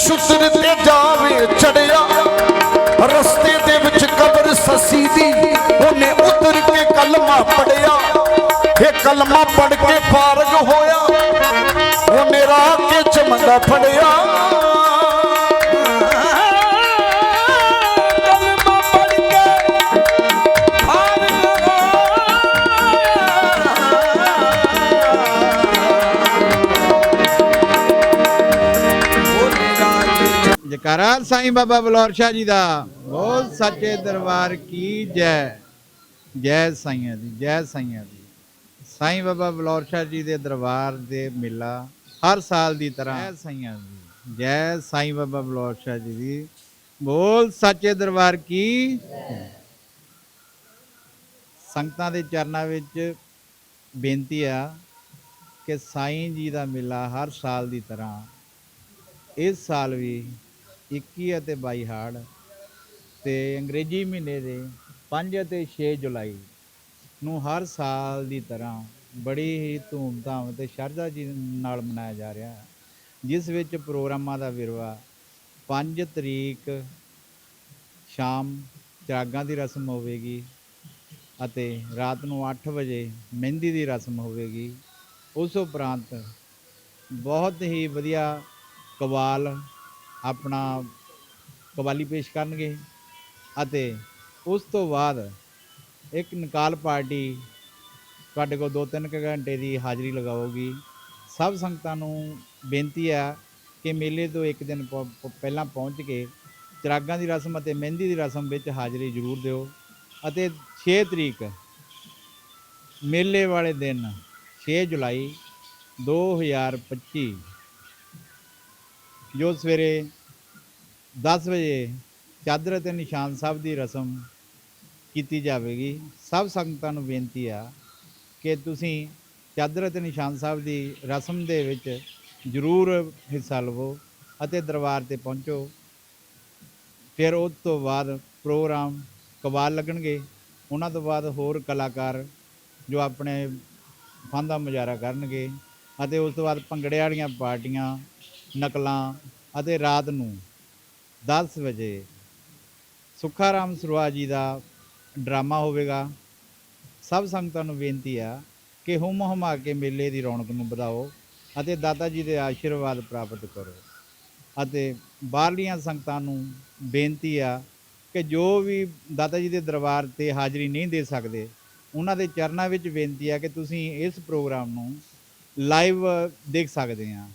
ਸ਼ੁਤਰ ਤੇ ਜਾਵੇ ਚੜਿਆ। ਰਸਤੇ ਦੇ ਵਿੱਚ ਕਬਰ ਸੱਸੀ ਦੀ, ਉਹਨੇ ਉਤਰ ਕੇ ਕਲਮਾ ਪੜਿਆ। ਇਹ ਕਲਮਾ ਪੜ ਕੇ ਫਾਰਗ ਹੋਇਆ। ਉਹ ਮੇਰਾ ਕੇ ਚਮੰਦਾ ਫੜਿਆ। ਜਕਾਰਾ ਸਾਈਂ ਬਾਬਾ ਬਲੌਰ ਸ਼ਾਹ ਜੀ ਦਾ। ਬੋਲ ਸੱਚੇ ਦਰਬਾਰ ਕੀ ਜੈ। ਜੈ ਸਾਈਆਂ ਦੀ, ਜੈ ਸਾਈਆਂ ਦੀ। ਸਾਈਂ ਬਾਬਾ ਬਲੌਰ ਸ਼ਾਹ ਜੀ ਦੇ ਦਰਬਾਰ ਦੇ ਮੇਲਾ ਹਰ ਸਾਲ ਦੀ ਤਰ੍ਹਾਂ। ਜੈ ਸਾਈਆਂ ਦੀ, ਜੈ ਸਾਈਂ ਬਾਬਾ ਬਲੌਰ ਸ਼ਾਹ ਜੀ ਦੀ। ਬੋਲ ਸੱਚੇ ਦਰਬਾਰ ਕੀ ਸੰਗਤਾਂ ਦੇ ਚਰਨਾਂ ਵਿੱਚ ਬੇਨਤੀ ਆ ਕਿ ਸਾਈਂ ਜੀ ਦਾ ਮੇਲਾ ਹਰ ਸਾਲ ਦੀ ਤਰ੍ਹਾਂ। ਇਸ ਸਾਲ ਵੀ 21 ਅਤੇ 22 ਹਾੜ ਤੇ ਅੰਗਰੇਜ਼ੀ ਮਹੀਨੇ ਦੇ 5 ਅਤੇ 6 ਜੁਲਾਈ ਨੂੰ ਹਰ ਸਾਲ ਦੀ ਤਰ੍ਹਾਂ ਬੜੀ ਹੀ ਧੂਮਧਾਮ ਤੇ ਸ਼ਰਧਾ ਜੀ ਨਾਲ ਮਨਾਇਆ ਜਾ ਰਿਹਾ ਹੈ, ਜਿਸ ਵਿੱਚ ਪ੍ਰੋਗਰਾਮਾਂ ਦਾ ਵਿਰਵਾ 5 ਤਰੀਕ ਸ਼ਾਮ ਚਰਾਗਾਂ ਦੀ ਰਸਮ ਹੋਵੇਗੀ ਅਤੇ ਰਾਤ ਨੂੰ 8 ਵਜੇ ਮਹਿੰਦੀ ਦੀ ਰਸਮ ਹੋਵੇਗੀ। ਉਸ ਉਪਰੰਤ ਬਹੁਤ ਹੀ ਵਧੀਆ ਕਵਾਲ ਆਪਣਾ ਕਵਾਲੀ ਪੇਸ਼ ਕਰਨਗੇ ਅਤੇ ਉਸ ਤੋਂ ਬਾਅਦ ਇੱਕ ਨਿਕਾਲ ਪਾਰਟੀ ਤੁਹਾਡੇ ਕੋਲ 2-3 ਘੰਟੇ ਦੀ ਹਾਜ਼ਰੀ ਲਗਾਉਗੀ ਸਭ ਸੰਗਤਾਂ ਨੂੰ ਬੇਨਤੀ ਆ ਕਿ ਮੇਲੇ ਤੋਂ ਇੱਕ ਦਿਨ ਪਹਿਲਾਂ ਪਹੁੰਚ ਕੇ ਚਰਾਗਾਂ ਦੀ ਰਸਮ ਅਤੇ ਮਹਿੰਦੀ ਦੀ ਰਸਮ ਵਿੱਚ ਹਾਜ਼ਰੀ ਜ਼ਰੂਰ ਦਿਓ ਅਤੇ 6 ਤਰੀਕ, ਮੇਲੇ ਵਾਲੇ ਦਿਨ 6 ਜੁਲਾਈ 2025 ਜੋ ਸਵੇਰੇ 10 ਵਜੇ ਚਾਦਰ ਅਤੇ ਨਿਸ਼ਾਨ ਸਾਹਿਬ ਦੀ ਰਸਮ ਕੀਤੀ ਜਾਵੇਗੀ, ਸਭ ਸੰਗਤਾਂ ਨੂੰ ਬੇਨਤੀ ਆ ਕਿ ਤੁਸੀਂ ਚਾਦਰ ਅਤੇ ਨਿਸ਼ਾਨ ਸਾਹਿਬ ਦੀ ਰਸਮ ਦੇ ਵਿੱਚ ਜ਼ਰੂਰ ਹਿੱਸਾ ਲਵੋ ਅਤੇ ਦਰਬਾਰ ਤੇ ਪਹੁੰਚੋ। ਫਿਰ ਉਸ ਤੋਂ ਬਾਅਦ ਪ੍ਰੋਗਰਾਮ ਕਵਾਲ ਲੱਗਣਗੇ। ਉਹਨਾਂ ਤੋਂ ਬਾਅਦ ਹੋਰ ਕਲਾਕਾਰ ਜੋ ਆਪਣੇ ਫਨ ਦਾ ਮੁਜ਼ਾਹਰਾ ਕਰਨਗੇ ਅਤੇ ਉਸ ਤੋਂ ਬਾਅਦ ਭੰਗੜੇ ਵਾਲੀਆਂ ਪਾਰਟੀਆਂ ਨਕਲਾਂ ਅਤੇ ਰਾਤ ਨੂੰ 10 ਵਜੇ ਸੁੱਖਾ ਰਾਮ ਸਰਵਾ ਜੀ ਦਾ ਡਰਾਮਾ ਹੋਵੇਗਾ। ਸਭ ਸੰਗਤਾਂ ਨੂੰ ਬੇਨਤੀ ਆ ਕਿ ਹੁਮ ਹੁਮਾ ਕੇ ਮੇਲੇ ਦੀ ਰੌਣਕ ਨੂੰ ਵਧਾਓ ਅਤੇ ਦਾਦਾ ਜੀ ਦੇ ਆਸ਼ੀਰਵਾਦ ਪ੍ਰਾਪਤ ਕਰੋ। ਅਤੇ ਬਾਹਰਲੀਆਂ ਸੰਗਤਾਂ ਨੂੰ ਬੇਨਤੀ ਆ ਕਿ ਜੋ ਵੀ ਦਾਦਾ ਜੀ ਦੇ ਦਰਬਾਰ ਤੇ ਹਾਜ਼ਰੀ ਨਹੀਂ ਦੇ ਸਕਦੇ, ਉਹਨਾਂ ਦੇ ਚਰਨਾਂ ਵਿੱਚ ਬੇਨਤੀ ਆ ਕਿ ਤੁਸੀਂ ਇਸ ਪ੍ਰੋਗਰਾਮ ਨੂੰ ਲਾਈਵ ਦੇਖ ਸਕਦੇ ਆ।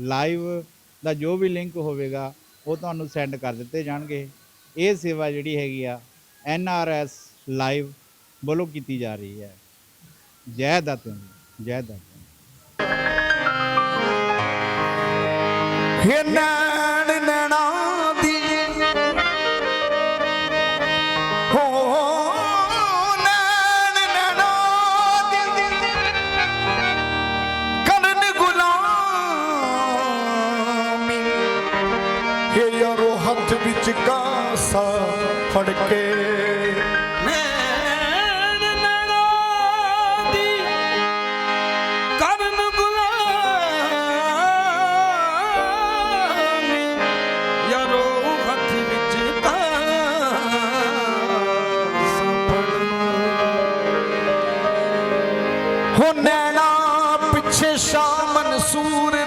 ਲਾਈਵ ਦਾ ਜੋ ਵੀ ਲਿੰਕ ਹੋਵੇਗਾ, ਉਹ ਤੁਹਾਨੂੰ ਸੈਂਡ ਕਰ ਦਿੱਤੇ ਜਾਣਗੇ। ਇਹ ਸੇਵਾ ਜਿਹੜੀ ਹੈਗੀ ਆ ਐਨ ਆਰ ਐਸ ਲਾਈਵ ਵੱਲੋਂ ਕੀਤੀ ਜਾ ਰਹੀ ਹੈ। ਜੈ ਦਾਤਨ ਜੈ ਦਾਤਨ ਹੇ ਨੈਣ ਨੈਣਾ ਫੜ ਕੇ ਹੋ ਨੈਣਾ ਪਿੱਛੇ ਸ਼ਾਹ ਮਨਸੂਰ